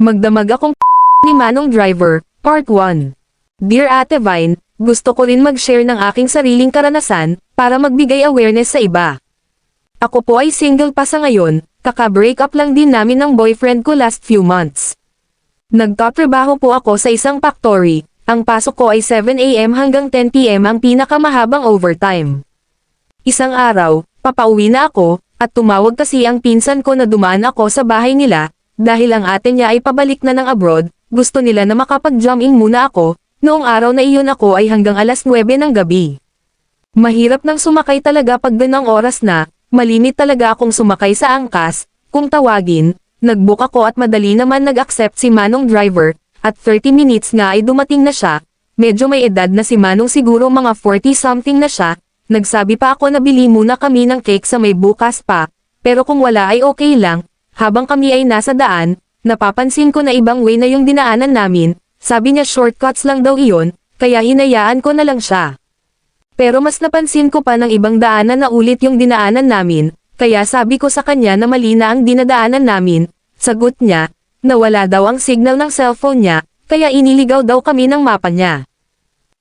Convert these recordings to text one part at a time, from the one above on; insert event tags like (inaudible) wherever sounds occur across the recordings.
Magdamag akong ni Manong Driver, Part 1. Dear Ate Vine, gusto ko rin mag-share ng aking sariling karanasan, para magbigay awareness sa iba. Ako po ay single pa sa ngayon, kaka-break up lang din namin ng boyfriend ko last few months. Nagtatrabaho po ako sa isang factory, ang pasok ko ay 7am hanggang 10pm ang pinakamahabang overtime. Isang araw, papauwi na ako, at tumawag kasi ang pinsan ko na dumaan ako sa bahay nila, dahil ang ate niya ay pabalik na ng abroad, gusto nila na makapag-jump in muna ako, noong araw na iyon ako ay hanggang alas 9 ng gabi. Mahirap nang sumakay talaga pag ganang oras na, malimit talaga akong sumakay sa angkas, kung tawagin, nagbook ako at madali naman nag-accept si Manong driver, at 30 minutes nga ay dumating na siya, medyo may edad na si Manong siguro mga 40 something na siya, nagsabi pa ako na bili muna kami ng cake sa may bukas pa, pero kung wala ay okay lang, habang kami ay nasa daan, napapansin ko na ibang way na yung dinaanan namin, sabi niya shortcuts lang daw iyon, kaya hinayaan ko na lang siya. Pero mas napansin ko pa ng ibang daanan na ulit yung dinaanan namin, kaya sabi ko sa kanya na mali na ang dinadaanan namin, sagot niya, na wala daw ang signal ng cellphone niya, kaya iniligaw daw kami ng mapa niya.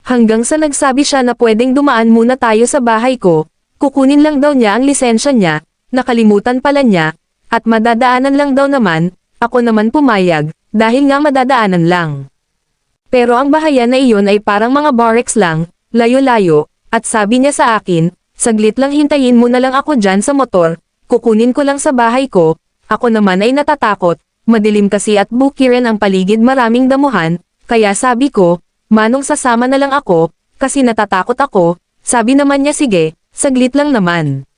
Hanggang sa nagsabi siya na pwedeng dumaan muna tayo sa bahay ko, kukunin lang daw niya ang lisensya niya, nakalimutan pala niya, at madadaanan lang daw naman, ako naman pumayag, dahil nga madadaanan lang. Pero ang bahayan na iyon ay parang mga barracks lang, layo-layo, at sabi niya sa akin, saglit lang hintayin mo na lang ako dyan sa motor, kukunin ko lang sa bahay ko, ako naman ay natatakot, madilim kasi at bukiran ang paligid maraming damuhan, kaya sabi ko, manong sasama na lang ako, kasi natatakot ako, sabi naman niya sige, saglit lang naman.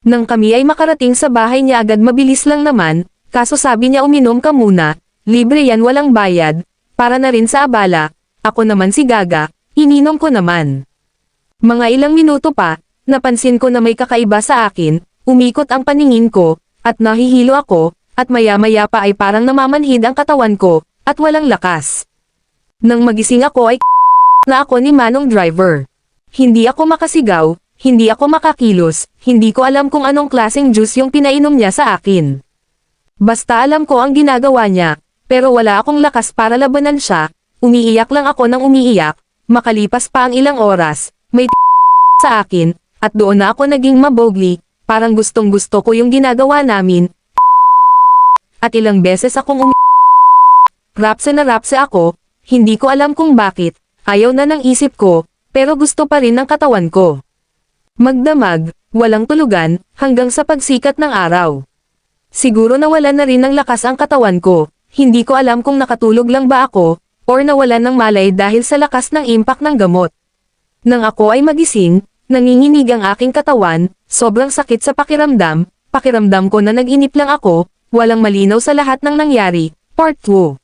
Nang kami ay makarating sa bahay niya agad mabilis lang naman, kaso sabi niya uminom ka muna, libre yan walang bayad, para na rin sa abala, ako naman si Gaga, ininom ko naman. Mga ilang minuto pa, napansin ko na may kakaiba sa akin, umikot ang paningin ko, at nahihilo ako, at maya-maya pa ay parang namamanhid ang katawan ko, at walang lakas. Nang magising ako ay (laughs) na ako ni Manong Driver. Hindi ako makasigaw, hindi ako makakilos, hindi ko alam kung anong klaseng juice yung pinainom niya sa akin. Basta alam ko ang ginagawa niya, pero wala akong lakas para labanan siya, umiiyak lang ako ng umiiyak, makalipas pa ang ilang oras, may sa akin, at doon na ako naging mabogli, parang gustong gusto ko yung ginagawa namin. At ilang beses akong umi Rapse na rapse ako, hindi ko alam kung bakit, ayaw na ng isip ko, pero gusto pa rin ng katawan ko. Magdamag, walang tulugan, hanggang sa pagsikat ng araw. Siguro nawala na rin ng lakas ang katawan ko, hindi ko alam kung nakatulog lang ba ako, or nawalan ng malay dahil sa lakas ng impact ng gamot. Nang ako ay magising, nanginginig ang aking katawan, sobrang sakit sa pakiramdam, pakiramdam ko na nag-inip lang ako, walang malinaw sa lahat ng nangyari. Part 2